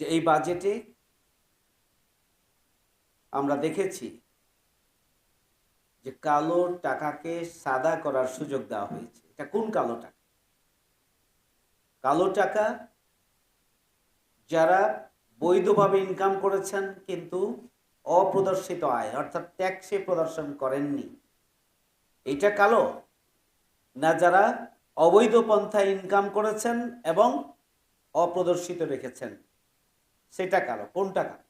যে এই বাজেটে আমরা দেখেছি যে কালো টাকাকে সাদা করার সুযোগ দেওয়া হয়েছে। এটা কোন কালো টাকা? কালো টাকা যারা বৈধভাবে ইনকাম করেছেন কিন্তু অপ্রদর্শিত আয়, অর্থাৎ ট্যাক্সে প্রদর্শন করেননি, এটা কালো? না যারা অবৈধ পন্থায় ইনকাম করেছেন এবং অপ্রদর্শিত রেখেছেন? সেটা কালো। কোনটা কালো?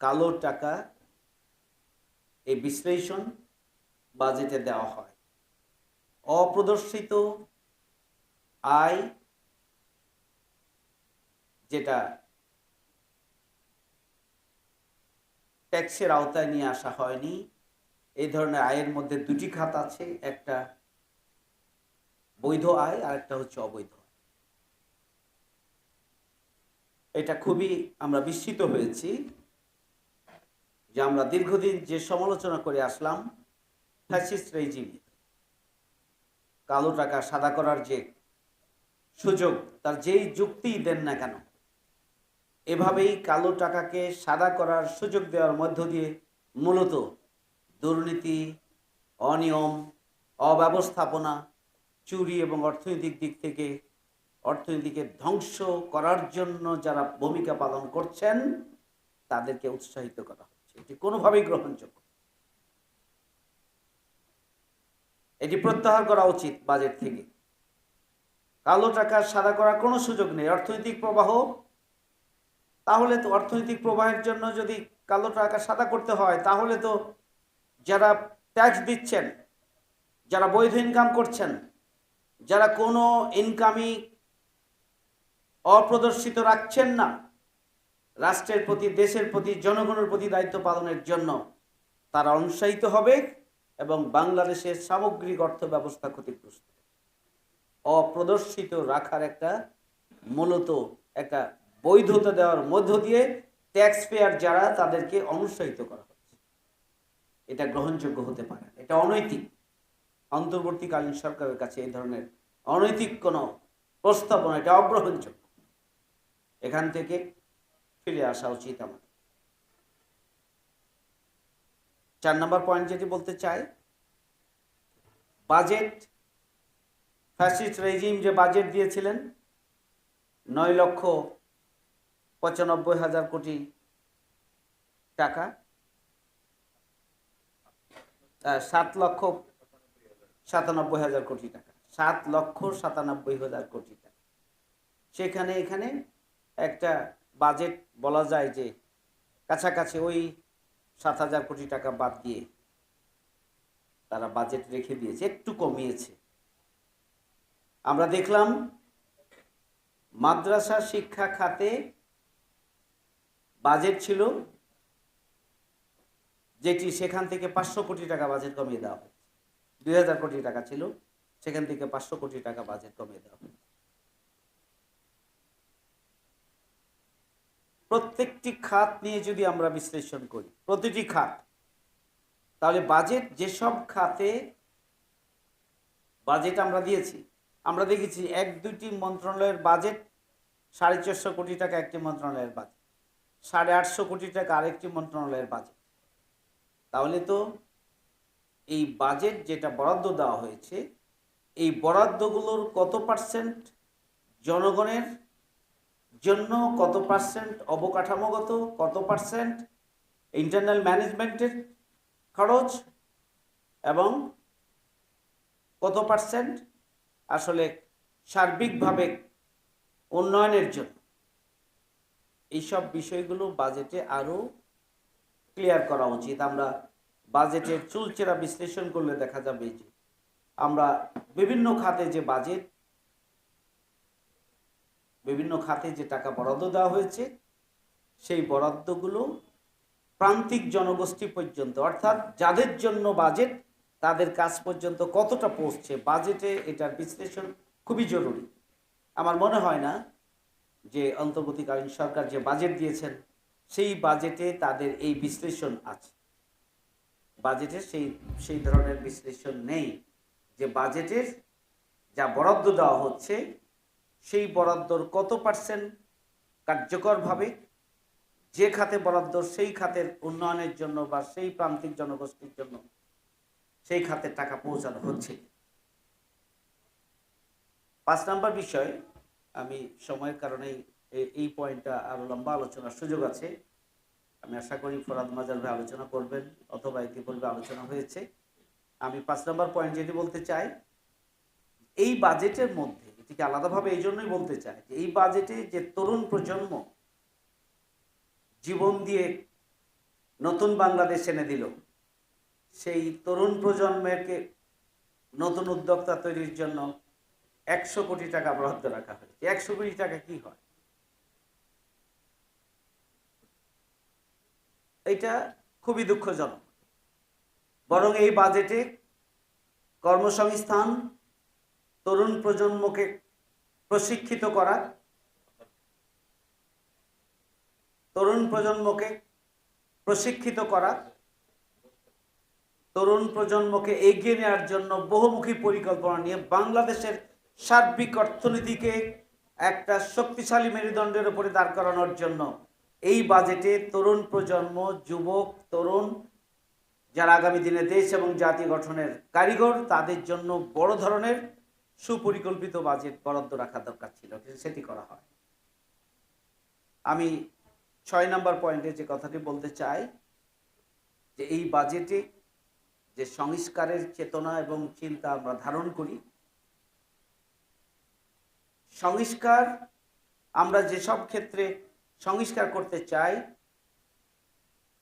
কালো টাকা এই বিশ্লেষণ বাজেটে দেওয়া হয়। অপ্রদর্শিত আয় যেটা ট্যাক্সের আওতায় নিয়ে আসা হয়নি, এই ধরনের আয়ের মধ্যে দুটি খাত আছে, একটা বৈধ আয় আর একটা হচ্ছে অবৈধ আয়। এটা খুবই আমরা বিস্মিত হয়েছি যে আমরা দীর্ঘদিন যে সমালোচনা করে আসলাম ফ্যাসিস্ট রেজিমে কালো টাকা সাদা করার যে সুযোগ, তার যেই যুক্তি দেন না কেন, এভাবেই কালো টাকাকে সাদা করার সুযোগ দেওয়ার মধ্য দিয়ে মূলত দুর্নীতি, অনিয়ম, অব্যবস্থাপনা, চুরি এবং অর্থনৈতিক দিক থেকে অর্থনীতিকে ধ্বংস করার জন্য যারা ভূমিকা পালন করছেন, তাদেরকে উৎসাহিত করা হচ্ছে। এটি কোনোভাবেই গ্রহণযোগ্য এটি প্রত্যাহার করা উচিত বাজেট থেকে। কালো টাকা সাদা করার কোনো সুযোগ নেই। অর্থনৈতিক প্রবাহ, তাহলে তো অর্থনৈতিক প্রবাহের জন্য যদি কালো টাকা সাদা করতে হয়, তাহলে তো যারা ট্যাক্স দিচ্ছেন, যারা বৈধ ইনকাম করছেন, যারা কোনো ইনকামই অপ্রদর্শিত রাখছেন না। রাষ্ট্রের প্রতি, দেশের প্রতি, জনগণের প্রতি দায়িত্ব পালনের জন্য তারা অনুৎসাহিত হবে এবং বাংলাদেশের সামগ্রিক অর্থ ব্যবস্থা ক্ষতিগ্রস্ত। অপ্রদর্শিত রাখার একটা মূলত একটা বৈধতা দেওয়ার মধ্য দিয়ে ট্যাক্স পেয়ার যারা তাদেরকে অনুৎসাহিত করা হচ্ছে। এটা গ্রহণযোগ্য হতে পারে। এটা অনৈতিক। অন্তর্বর্তীকালীন সরকারের কাছে এই ধরনের অনৈতিক কোনো প্রস্তাবনা, এটা অগ্রহণযোগ্য। এখান থেকে ফিরে আসা উচিত আমাদের। চার নম্বর পয়েন্ট যেটি বলতে চাই বাজেট ফ্যাসিস্ট রেজিম যে বাজেট দিয়েছিলেন, নয় লক্ষ পঁচানব্বই হাজার কোটি টাকা সাত লক্ষ সাতানব্বই হাজার কোটি টাকা, সাত লক্ষ সাতানব্বই হাজার কোটি টাকা। সেখানে এখানে একটা বাজেট বলা যায় যে কাছাকাছি ওই সাত হাজার কোটি টাকা বাদ দিয়ে তারা বাজেট রেখে দিয়েছে, একটু কমিয়েছে। আমরা দেখলাম মাদ্রাসা শিক্ষা খাতে বাজেট ছিল যেটি সেখান থেকে পাঁচশো কোটি টাকা বাজেট কমিয়ে দেওয়া হয়েছে। দুই হাজার কোটি টাকা ছিল, সেখান থেকে পাঁচশো কোটি টাকা বাজেট কমিয়ে দেওয়া হয়েছে। প্রত্যেকটি খাত নিয়ে যদি আমরা বিশ্লেষণ করি, প্রতিটি খাত, তাহলে বাজেট যেসব খাতে বাজেট আমরা দিয়েছি, আমরা দেখেছি এক দুইটি মন্ত্রণালয়ের বাজেট সাড়ে চারশো কোটি টাকা একটি মন্ত্রণালয়ের বাজেট সাড়ে আটশো কোটি টাকা আরেকটি মন্ত্রণালয়ের বাজেট তাহলে তো এই বাজেট যেটা বরাদ্দ দেওয়া হয়েছে, এই বরাদ্দগুলোর কত পার্সেন্ট জনগণের জন্য কত পার্সেন্ট অবকাঠামোগত, কত পার্সেন্ট ইন্টারনাল ম্যানেজমেন্টের খরচ এবং কত পার্সেন্ট আসলে সার্বিকভাবে উন্নয়নের জন্য? এইসব বিষয়গুলো বাজেটে আরও ক্লিয়ার করা উচিত। আমরা বাজেটের চুলচেরা বিশ্লেষণ করলে দেখা যাবে যে আমরা বিভিন্ন খাতে যে বাজেট বিভিন্ন খাতে যে টাকা বরাদ্দ দেওয়া হয়েছে, সেই বরাদ্দগুলো প্রান্তিক জনগোষ্ঠী পর্যন্ত, অর্থাৎ যাদের জন্য বাজেট, তাদের কাজ পর্যন্ত কতটা পৌঁছছে, বাজেটে এটার বিশ্লেষণ খুবই জরুরি। আমার মনে হয় না যে অন্তর্বর্তীকালীন সরকার যে বাজেট দিয়েছেন, সেই বাজেটে তাদের এই বিশ্লেষণ আছে। বাজেটে সেই সেই ধরনের বিশ্লেষণ নেই যে বাজেটের যা বরাদ্দ দেওয়া হচ্ছে সেই বরাদ্দর কত পার্সেন্ট কার্যকরভাবে? যে খাতে বরাদ্দ, সেই খাতের উন্নয়নের জন্য বা সেই প্রান্তিক জনগোষ্ঠীর জন্য সেই খাতে টাকা পৌঁছানো হচ্ছে। পাঁচ নাম্বার বিষয়, আমি সময়ের কারণে এই- পয়েন্টটা আরও লম্বা আলোচনার সুযোগ আছে। আমি আশা করি ফরাদ মাজার ভাই আলোচনা করবেন, অথবা ইতিপূর্বে আলোচনা হয়েছে। আমি পাঁচ নম্বর পয়েন্ট যেটি বলতে চাই, এই বাজেটের মধ্যে এটিকে আলাদাভাবে এই জন্যই বলতে চাই যে এই বাজেটে যে তরুণ প্রজন্ম জীবন দিয়ে নতুন বাংলাদেশ এনে দিল, সেই তরুণ প্রজন্মেরকে নতুন উদ্যোক্তা তৈরির জন্য একশো কোটি টাকা বরাদ্দ রাখা হয়েছে। একশো কোটি টাকা কি হয়? এটা খুবই দুঃখজনক। বরং এই বাজেটে কর্মসংস্থান তরুণ প্রজন্মকে প্রশিক্ষিত করা তরুণ প্রজন্মকে প্রশিক্ষিত করা তরুণ প্রজন্মকে এগিয়ে নেওয়ার জন্য বহুমুখী পরিকল্পনা নিয়ে বাংলাদেশের সার্বিক অর্থনীতিকে একটা শক্তিশালী মেরুদণ্ডের উপরে দাঁড় করানোর জন্য এই বাজেটে তরুণ প্রজন্ম, যুবক, তরুণ, যারা আগামী দিনে দেশ এবং জাতি গঠনের কারিগর, তাদের জন্য বড় ধরনের সুপরিকল্পিত বাজেট বরাদ্দ রাখা দরকার ছিল সেটি করা হয়। আমি ছয় নম্বর পয়েন্টে যে কথাটি বলতে চাই, যে এই বাজেটে যে সংস্কারের চেতনা এবং চিন্তা আমরা ধারণ করি, সংস্কার, আমরা যেসব ক্ষেত্রে সংস্কার করতে চাই,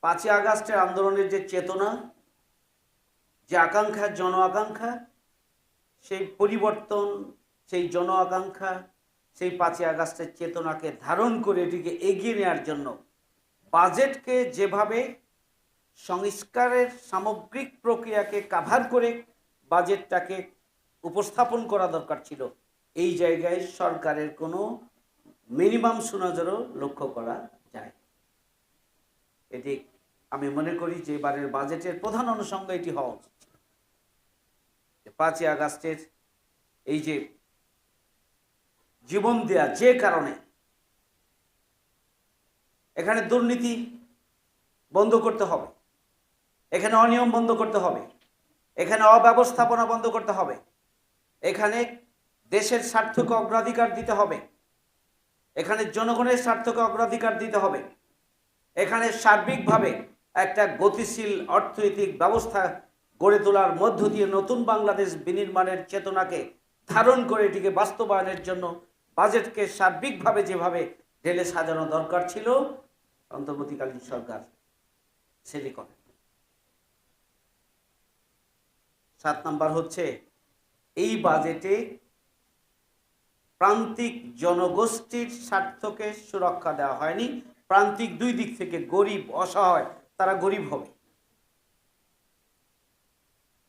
পাঁচই আগস্টের আন্দোলনের যে চেতনা, যে আকাঙ্ক্ষা, জন আকাঙ্ক্ষা সেই পরিবর্তন, সেই জন আকাঙ্ক্ষা, সেই পাঁচই আগস্টের চেতনাকে ধারণ করে এটিকে এগিয়ে নেওয়ার জন্য বাজেটকে যেভাবে সংস্কারের সামগ্রিক প্রক্রিয়াকে কাভার করে বাজেটটাকে উপস্থাপন করা দরকার ছিল, এই জায়গায় সরকারের কোনো মিনিমাম সুনজরও লক্ষ্য করা যায় এটি আমি মনে করি যে এবারের বাজেটের প্রধান অনুষঙ্গ এটি হওয়া উচিত। পাঁচই আগস্টের এই যে জীবন দেয়া যে কারণে এখানে দুর্নীতি বন্ধ করতে হবে, এখানে অনিয়ম বন্ধ করতে হবে, এখানে অব্যবস্থাপনা বন্ধ করতে হবে, এখানে দেশের স্বার্থকে অগ্রাধিকার দিতে হবে, এখানে জনগণের স্বার্থকে অগ্রাধিকার দিতে হবে, এখানে সার্বিকভাবে একটা গতিশীল অর্থনৈতিক ব্যবস্থা গড়ে তোলার মধ্য দিয়ে নতুন বাংলাদেশ বিনির্মাণের চেতনাকে ধারণ করে এটিকে বাস্তবায়নের জন্য বাজেটকে সার্বিকভাবে যেভাবে ঢেলে সাজানো দরকার ছিল, অন্তর্বর্তীকালীন সরকার সেটি করে। সাত নাম্বার হচ্ছে, এই বাজেটে প্রান্তিক জনগোষ্ঠীর স্বার্থকে সুরক্ষা দেওয়া হয়নি। প্রান্তিক দুই দিক থেকে গরিব, অসহায়, তারা গরিব হবে।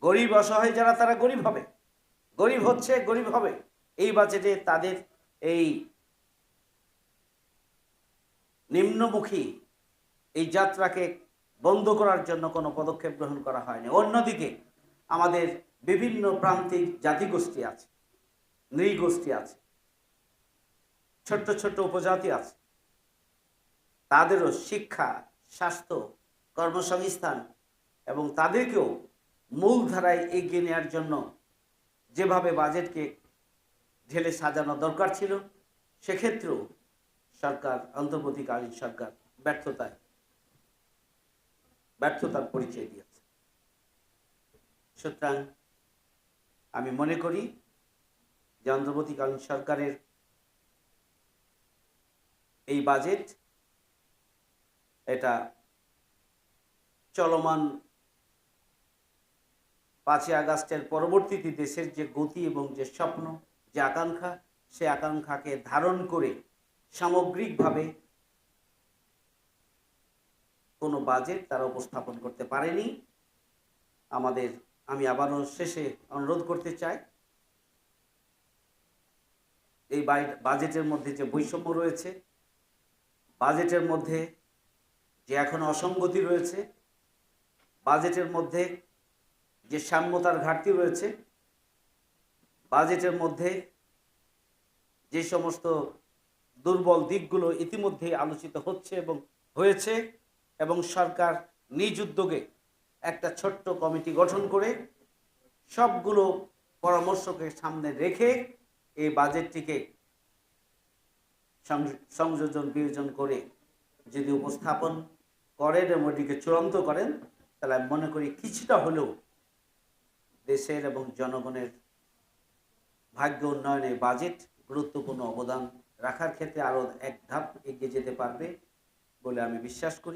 গরিব অসহায় যারা, তারা গরিব হবে। গরিব হচ্ছে, গরিব হবে। এই বাজেটে তাদের এই নিম্নমুখী এই যাত্রাকে বন্ধ করার জন্য কোনো পদক্ষেপ গ্রহণ করা হয়নি। অন্যদিকে আমাদের বিভিন্ন প্রান্তিক জাতিগোষ্ঠী আছে, নৃগোষ্ঠী আছে, ছোট্ট ছোট্ট উপজাতি আছে। তাদেরও শিক্ষা, স্বাস্থ্য, কর্মসংস্থান এবং তাদেরকেও মূলধারায় এগিয়ে নেওয়ার জন্য যেভাবে বাজেটকে ঢেলে সাজানো দরকার ছিল, সেক্ষেত্রেও সরকার, অন্তর্বর্তীকালীন সরকার ব্যর্থতায়, ব্যর্থতার পরিচয় দিয়েছে। সুতরাং আমি মনে করি যে অন্তর্বর্তীকালীন সরকারের এই বাজেট এটা চলমান পাঁচই আগস্টের পরবর্তীতে দেশের যে গতি এবং যে স্বপ্ন, যে আকাঙ্ক্ষা, সে আকাঙ্ক্ষাকে ধারণ করে সামগ্রিকভাবে কোনো বাজেট তারা উপস্থাপন করতে পারেনি। আমাদের, আমি আবারও শেষে অনুরোধ করতে চাই, এই বাজেটের মধ্যে যে বৈষম্য রয়েছে, বাজেটের মধ্যে যে এখনও অসঙ্গতি রয়েছে, বাজেটের মধ্যে যে সাম্যতার ঘাটতি রয়েছে, বাজেটের মধ্যে যে সমস্ত দুর্বল দিকগুলো ইতিমধ্যে আলোচিত হচ্ছে এবং হয়েছে এবং সরকার নিজ উদ্যোগে একটা ছোট্ট কমিটি গঠন করে সবগুলো পরামর্শকে সামনে রেখে এই বাজেটটিকে সংয- সংযোজন, বিয়োজন করে যদি উপস্থাপন করেন এবং এটিকে চূড়ান্ত করেন, তাহলে আমি মনে করি কিছুটা হলেও দেশের এবং জনগণের ভাগ্য উন্নয়নে বাজেট গুরুত্বপূর্ণ অবদান রাখার ক্ষেত্রে আরও এক ধাপ এগিয়ে যেতে পারবে বলে আমি বিশ্বাস করি।